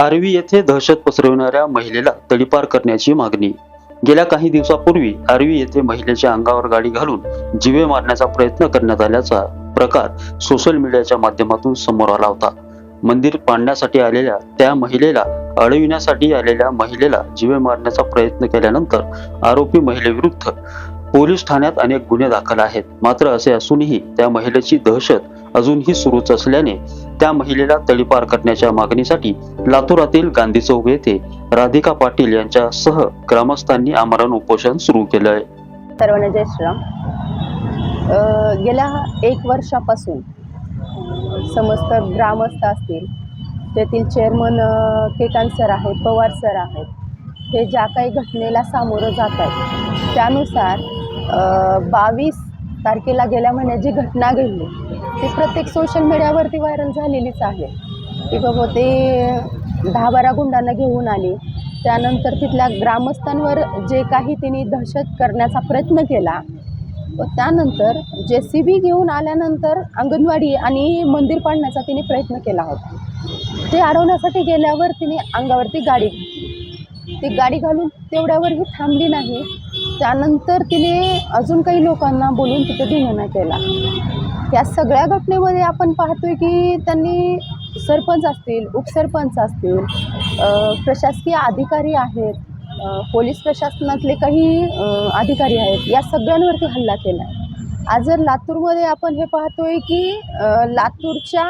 आर्वी येथे दहशत पसरविणाऱ्या महिलेला तडीपार करण्याची मागणी. गेल्या काही दिवसापूर्वी आर्वी येथे महिलेच्या अंगावर गाडी घालून जीवे मारण्याचा प्रयत्न करण्यात आल्याचा प्रकार सोशल मीडियाच्या माध्यमातून समोर आला होता. मंदिर पाडण्यासाठी आलेल्या त्या महिलेला अडविण्यासाठी आलेल्या महिलेला जीवे मारण्याचा प्रयत्न केल्यानंतर आरोपी महिलेविरुद्ध पोलीस ठाण्यात अनेक गुन्हे दाखल आहेत. मात्र असे असूनही त्या महिलेची दहशत अजूनही सुरूच असल्याने त्या महिलेला तडीपार करण्याच्या मागणीसाठी लातूरातील गांधी चौक येथे राधिका पाटील यांच्यासह ग्रामस्थांनी आमरण उपोषण सुरू केलं आहे सर्वांना जय श्रीराम. गेल्या एक वर्षापासून समस्त ग्रामस्थ असतील तेथील चेअरमन केकान केकांत सर आहेत पवार सर आहेत हे ज्या काही घटनेला सामोरं जात आहेत त्यानुसार बावीस तारखेला गेल्या महिन्यात जी घटना घडली ती प्रत्येक सोशल मीडियावरती व्हायरल झालेलीच आहे. की बाबा ते दहा बारा गुंडांना घेऊन आली. त्यानंतर तिथल्या ग्रामस्थांवर जे काही तिने दहशत करण्याचा प्रयत्न केला व त्यानंतर जे सी बी घेऊन आल्यानंतर अंगणवाडी आणि मंदिर पाडण्याचा तिने प्रयत्न केला होता. ते अडवण्यासाठी गेल्यावर तिने अंगावरती गाडी ती गाडी घालून तेवढ्यावरही थांबली नाही. त्यानंतर तिने अजून काही लोकांना बोलून तिथे धिंगाणा केला. या सगळ्या घटनेमध्ये आपण पाहतोय की त्यांनी सरपंच असतील उपसरपंच असतील प्रशासकीय अधिकारी आहेत पोलीस प्रशासनातले काही अधिकारी आहेत या सगळ्यांवरती हल्ला केला आहे. आज जर लातूरमध्ये आपण हे पाहतोय की लातूरच्या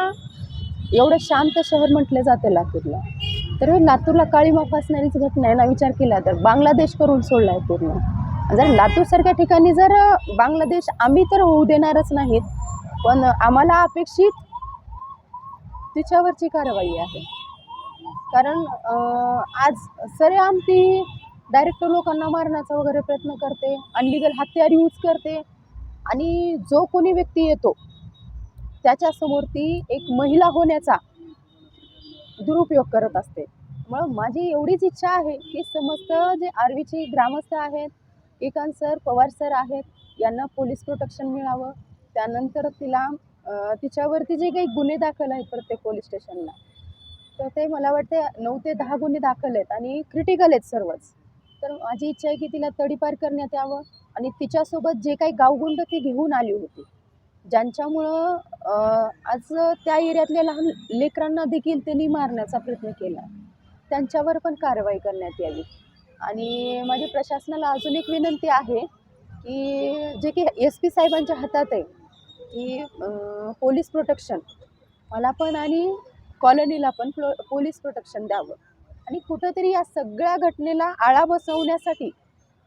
एवढं शांत शहर म्हटलं जातं लातूरला तर लातूरला लातूरला काळीमा असणारीच घटना आहे ना विचार केला तर. बांगलादेश करून सोडला आहे पूर्ण. जर लातूरसारख्या ठिकाणी जर बांगलादेश आम्ही तर होऊ देणारच नाहीत पण आम्हाला अपेक्षित तिच्यावरची कारवाई आहे. कारण आज सरेआम ती डायरेक्ट लोकांना मारण्याचा वगैरे प्रयत्न करते अनलिगल हत्यार यूज करते आणि जो कोणी व्यक्ती येतो त्याच्यासमोर ती एक महिला होण्याचा दुरुपयोग करत असते. मग माझी एवढीच इच्छा आहे की समस्त जे आर्वीचे ग्रामस्थ आहेत एकांत सर पवार सर आहेत यांना पोलीस प्रोटेक्शन मिळावं. त्यानंतर तिला तिच्यावरती जे काही गुन्हे दाखल आहेत प्रत्येक पोलीस स्टेशनला तर ते मला वाटते नऊ ते दहा गुन्हे दाखल आहेत आणि क्रिटिकल आहेत सर्वच. तर माझी इच्छा आहे की तिला तडीपार करण्यात यावं आणि तिच्यासोबत जे काही गावगुंड ती घेऊन आली होती ज्यांच्यामुळं आज त्या एरियातल्या लहान लेकरांना देखील त्यांनी मारण्याचा प्रयत्न केला. त्यांच्यावर पण कारवाई करण्यात यावी. आणि माझी प्रशासनाला अजून एक विनंती आहे की जे की एस पी साहेबांच्या हातात आहे की पोलीस प्रोटेक्शन मला पण आणि कॉलनीला पण प्लो पोलीस प्रोटेक्शन द्यावं. आणि कुठंतरी या सगळ्या घटनेला आळा बसवण्यासाठी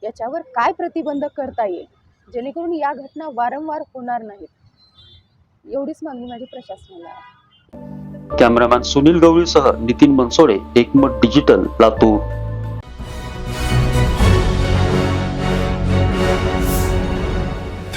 याच्यावर काय प्रतिबंध करता येईल जेणेकरून या घटना वारंवार होणार नाहीत? एवढीच मागणी माझी प्रशासनाला आहे. Cameraman Sunil गवळीसह Nitin Bansode Ekmat digital Latur.